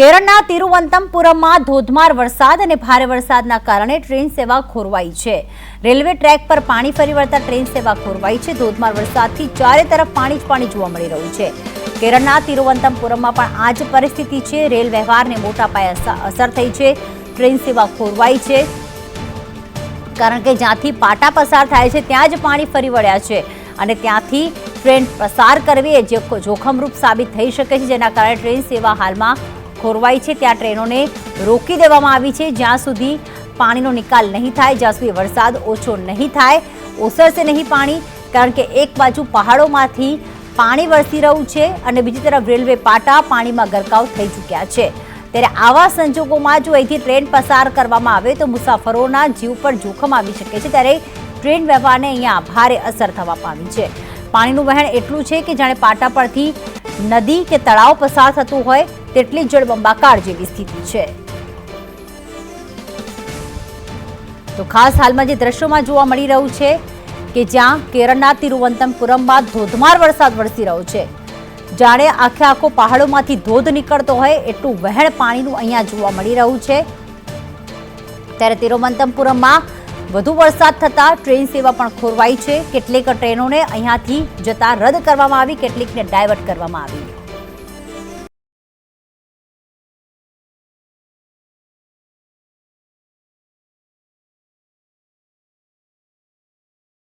કેરળના તિરુવનંતપુરમમાં ધોધમાર વરસાદ અને ભારે વરસાદના કારણે ટ્રેન સેવા ખોરવાઈ છે. રેલવે ટ્રેક પર પાણી ફરી વળતા ટ્રેન સેવા ખોરવાઈ છે. ધોધમાર વરસાદથી ચારે તરફ પાણી જ પાણી જોવા મળી રહ્યું છે. કેરળના તિરુવનંતપુરમમાં પણ આ જ પરિસ્થિતિ છે. રેલ વ્યવહારને મોટા પાયે અસર- થઈ છે. ટ્રેન સેવા ખોરવાઈ છે. કારણ કે જ્યાંથી પાટા પસાર થાય છે, ત્યાં જ પાણી ફરી વળ્યા છે. અને ત્યાંથી ટ્રેન પસાર કરવી એ જોખમરૂપ સાબિત થઈ શકે છે. જેના કારણે ટ્રેન સેવા હાલમાં ખોરવાઈ છે, ત્યાં ટ્રેનોને રોકી દેવામાં આવી છે. જ્યાં સુધી પાણીનો નિકાલ નહીં થાય, જ્યાં સુધી વરસાદ ઓછો નહીં થાય, ઓસરશે નહીં પાણી, કારણ કે એક બાજુ પહાડોમાંથી પાણી વરસી રહ્યું છે અને બીજી તરફ રેલવે પાટા પાણીમાં ગરકાવ થઈ ચૂક્યા છે. ત્યારે આવા સંજોગોમાં જો અહીંથી ટ્રેન પસાર કરવામાં આવે તો મુસાફરોના જીવ પર જોખમ આવી શકે છે. ત્યારે ટ્રેન વ્યવહારને અહીંયા ભારે અસર થવા પામી છે. પાણીનું વહેણ એટલું છે કે જાણે પાટા પરથી નદી કે તળાવ પસાર થતું હોય તેટલી જળબંબાકાર જેવી સ્થિતિ છે. તો ખાસ હાલમાં જે દ્રશ્યોમાં જોવા મળી રહ્યું છે કે જ્યાં કેરળના તિરુવનંતપુરમમાં ધોધમાર વરસાદ વરસી રહ્યો છે. જાણે આખે આખો પહાડોમાંથી ધોધ નીકળતો હોય એટલું વહેણ પાણીનું અહીંયા જોવા મળી રહ્યું છે. ત્યારે તિરુવનંતપુરમમાં વધુ વરસાદ થતાં ટ્રેન સેવા પણ ખોરવાઈ છે. કેટલીક ટ્રેનોને અહીંયાથી જતા રદ કરવામાં આવી, કેટલીકને ડાયવર્ટ કરવામાં આવી.